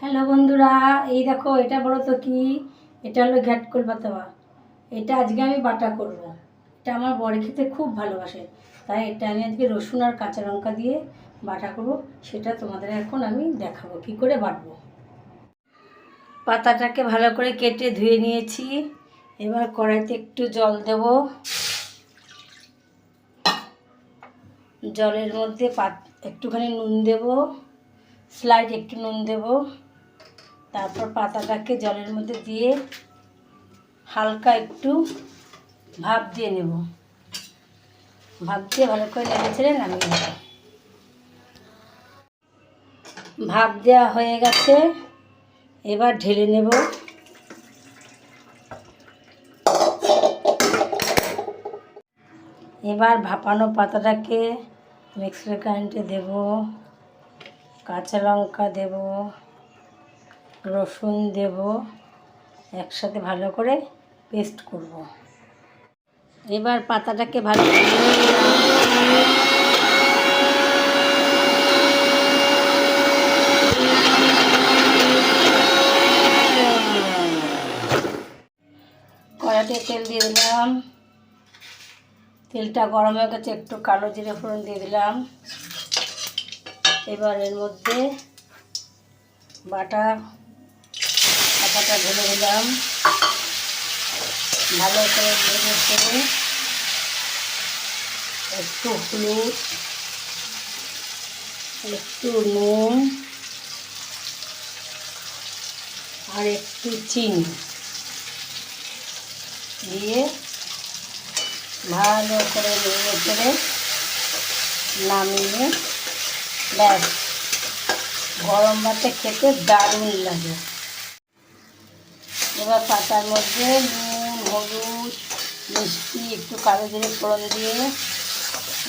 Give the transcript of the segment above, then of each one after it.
Hello বন্ধুরা, এই দেখো, এটা বলো তো কি? এটা হলো ঘ্যাটকল পাতাবা এটা আজকে আমি বাটা করব। এটা আমার বড় খেতে খুব ভালোবাসে। তাই এটা আমি আজকে রসুন আর কাঁচা লঙ্কা দিয়ে বাটা করব। সেটা তোমাদের এখন আমি দেখাবো, কি করে বাটবো। পাতাটাকে ভালো করে কেটে ধুয়ে নিয়েছি। এবার কড়াইতে একটু জল দেব। জলের মধ্যে পাত একটুখানি নুন দেব। স্লাইড একটু নুন দেব। তারপর পাতাটাকে জলের মধ্যে দিয়ে হালকা একটু ভাপ দিয়ে নেব। ভাপ দিয়ে ভালো করে নেড়ে ছেড়ে নামিয়ে নেব। ভাপ দেওয়া হয়ে গেছে। এবার ঢেলে নেব। এবার ভাপানো পাতাটাকে মিক্সার গ্রাইন্ডে দেব, কাঁচা লঙ্কা দেব। রসুন দেব, একসাথে ভালো করে পেস্ট করব। এবার পাতাটাকে ভালো করে তেল দিয়ে দিলাম। তেলটা গরম হয়ে গেছে, একটু কালো জিরে ফোড়ন দিয়ে দিলাম। এবার এর মধ্যে বাটা পাতাটা ঢেলে দিলাম ভালো করে নেড়ে করে একটু হলুদ, একটু নুন, আর একটু চিনি দিয়ে ভালো করে নেড়ে করে নামিয়ে ব্যাস। গরম ভাতে খেতে দারুণ লাগে। এবার পাতার মধ্যে নুন, হলুদ, মিষ্টি, একটু কালো জিরে ফোড়ন দিয়ে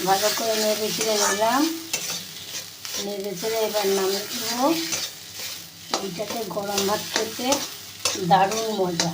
ভালো করে নেড়ে ছেড়ে নিলাম। নেড়ে ছেড়ে এবার নামিয়ে দেবো এইটাতে গরম ভাত খেতে দারুণ মজা।